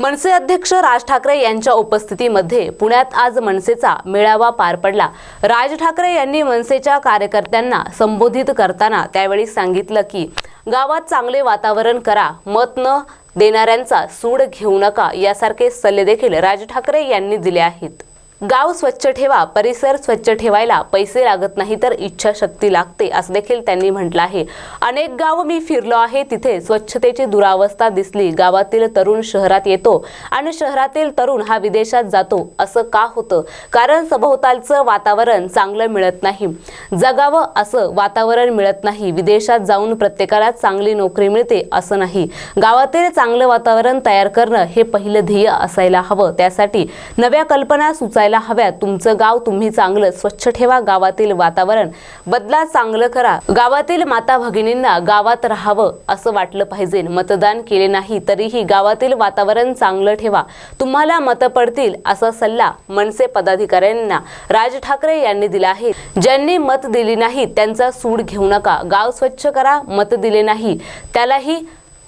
मनसे अध्यक्ष राज ठाकरे यांच्या उपस्थितीमध्ये पुण्यात आज मनसेचा मेळावा पार पडला. राज ठाकरे यांनी मनसेच्या कार्यकर्त्यांना संबोधित करताना त्यावेळी सांगितलं की गावात चांगले वातावरण करा मत न देणाऱ्यांचा सूड घेऊ नका यासारखे सल्ले देखील राज ठाकरे यांनी दिले आहेत. गाव स्वच्छ ठेवा परिसर स्वच्छ ठेवायला पैसे लागत नाही तर इच्छाशक्ती लागते असं देखील त्यांनी म्हटलं आहे. अनेक गाव मी फिरलो आहे तिथे स्वच्छतेची दुरावस्था दिसली. गावातील तरुण शहरात येतो आणि शहरातील तरुण हा विदेशात जातो असं का होतं? कारण सभोवतालचं वातावरण चांगलं मिळत नाही. जगावं असं वातावरण मिळत नाही. विदेशात जाऊन प्रत्येकाला चांगली नोकरी मिळते असं नाही. गावातील चांगलं वातावरण तयार करणं हे पहिलं ध्येय असायला हवं. त्यासाठी नव्या कल्पना करायला हव्या तुमचं गाव तुम्ही चांगलं स्वच्छ ठेवा गावातील वातावरण बदला चांगलं करा. गावातील माता भगिनींना गावात राहावं असं वाटलं पाहिजे. मतदान केले नाही तरीही गावातील वातावरण चांगलं ठेवा. तुम्हाला मतं पडतील असा सल्ला मनसे पदाधिकाऱ्यांना राज ठाकरे यांनी दिला आहे. ज्यांनी मत दिली नाही त्यांचा सूड घेऊ नका. गाव स्वच्छ करा मत दिले नाही. त्यालाही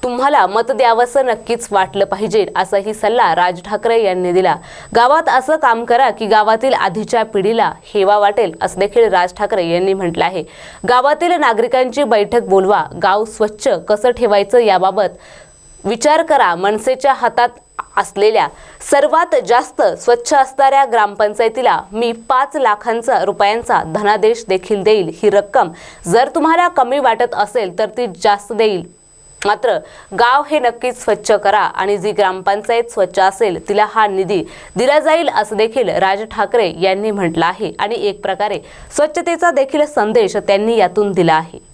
तुम्हाला मत द्यावंसं नक्कीच वाटलं पाहिजे असाही सल्ला राज ठाकरे यांनी दिला. गावात असं काम करा की गावातील आधीच्या पिढीला हेवा वाटेल असं देखील राज ठाकरे यांनी म्हटलं आहे. गावातील नागरिकांची बैठक बोलवा गाव स्वच्छ कसं ठेवायचं याबाबत विचार करा मनसेच्या हातात असलेल्या सर्वात जास्त स्वच्छ असणाऱ्या ग्रामपंचायतीला मी पाच लाखांचा रुपयांचा धनादेश देखील देईल. ही रक्कम जर तुम्हाला कमी वाटत असेल तर ती जास्त देईल. मात्र गाव हे नक्कीच स्वच्छ करा आणि जी ग्रामपंचायत स्वच्छ असेल तिला हा निधी दिला जाईल असं देखील राज ठाकरे यांनी म्हटलं आहे. आणि एक प्रकारे स्वच्छतेचा देखील संदेश त्यांनी यातून दिला आहे.